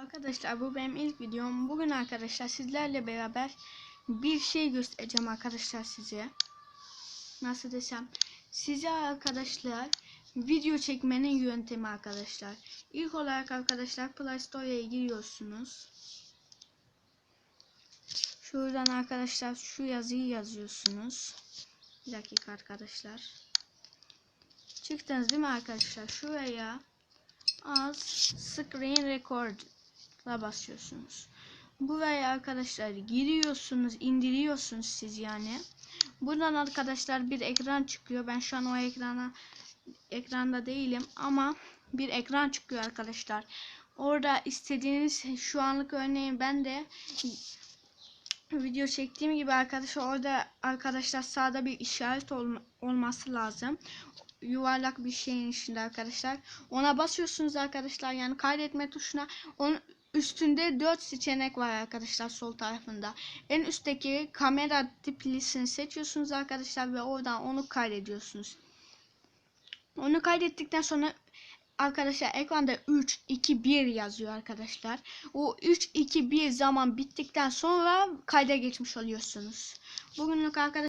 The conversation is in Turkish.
Arkadaşlar bu benim ilk videom. Bugün arkadaşlar sizlerle beraber bir şey göstereceğim arkadaşlar size. Nasıl desem size arkadaşlar video çekmenin yöntemi arkadaşlar. İlk olarak arkadaşlar Play Store'ya giriyorsunuz. Şuradan arkadaşlar şu yazıyı yazıyorsunuz. Bir dakika arkadaşlar. Çıktınız değil mi arkadaşlar? Şuraya az screen record'a basıyorsunuz. Buraya arkadaşlar giriyorsunuz, indiriyorsunuz siz yani. Buradan arkadaşlar bir ekran çıkıyor. Ben şu an o ekrana ekranda değilim ama bir ekran çıkıyor arkadaşlar. Orada istediğiniz şu anlık örneğin ben de video çektiğim gibi arkadaşlar orada arkadaşlar sağda bir işaret olma, olması lazım yuvarlak bir şeyin içinde arkadaşlar. Ona basıyorsunuz arkadaşlar yani kaydetme tuşuna. Onun üstünde 4 seçenek var arkadaşlar sol tarafında. En üstteki kamera tiplisini seçiyorsunuz arkadaşlar ve oradan onu kaydediyorsunuz. Onu kaydettikten sonra arkadaşlar ekranda 3 2 1 yazıyor arkadaşlar. O 3 2 1 zaman bittikten sonra kayda geçmiş oluyorsunuz. Bugünlük arkadaşlar